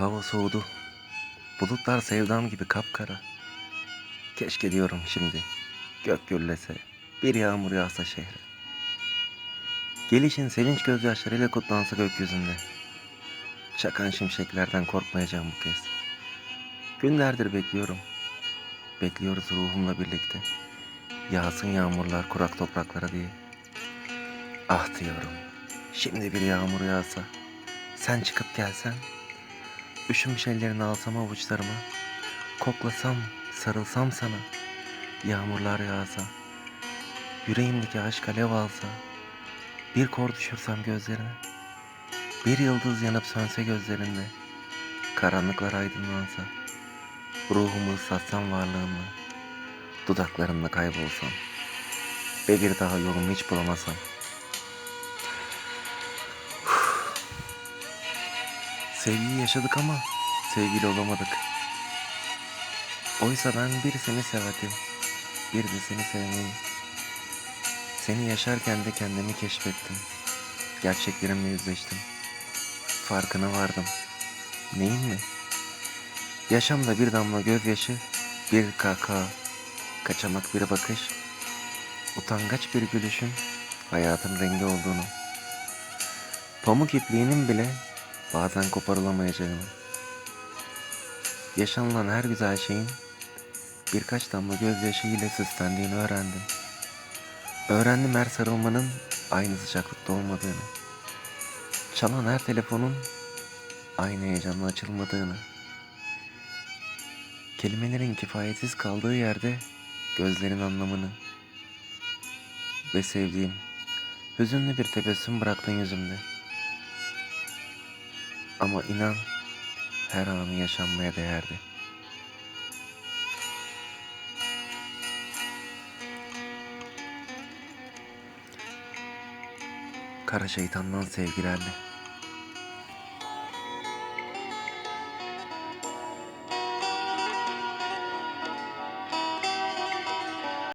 Hava soğudu. Bulutlar sevdam gibi kapkara. Keşke diyorum şimdi gök gürlese, bir yağmur yağsa şehre. Gelişin sevinç gözyaşlarıyla kutlansa gökyüzünde. Çakan şimşeklerden korkmayacağım bu kez. Günlerdir bekliyorum. Bekliyoruz ruhumla birlikte. Yağsın yağmurlar kurak topraklara diye. Ah diyorum. Şimdi bir yağmur yağsa. Sen çıkıp gelsen. Üşümüş ellerini alsam avuçlarıma. Koklasam, sarılsam sana. Yağmurlar yağsa. Yüreğimdeki aşk alev alsa. Bir kor düşürsem gözlerine. Bir yıldız yanıp sönse gözlerinde. Karanlıklar aydınlansa. Ruhumu ıslatsam varlığımla. Dudaklarında kaybolsam. Ve bir daha yolumu hiç bulamasam. Sevgiyi yaşadık ama sevgili olamadık. Oysa ben bir seni sevdim, bir de seni sevmeyi. Seni yaşarken de kendimi keşfettim. Gerçeklerimle yüzleştim. Farkına vardım. Neyin mi? Yaşamda bir damla gözyaşı, bir kaka, kaçamak bir bakış, utangaç bir gülüşün hayatın rengi olduğunu. Pamuk ipliğinin bile bazen koparılamayacağını. Yaşanılan her güzel şeyin birkaç damla gözyaşı ile süslendiğini öğrendim. Öğrendim her sarılmanın aynı sıcaklıkta olmadığını. Çalan her telefonun aynı heyecanla açılmadığını. Kelimelerin kifayetsiz kaldığı yerde gözlerin anlamını ve sevdiğim hüzünlü bir tebessüm bıraktın yüzümde. Ama inan her anı yaşanmaya değerdi. Kara şeytandan sevgilerle.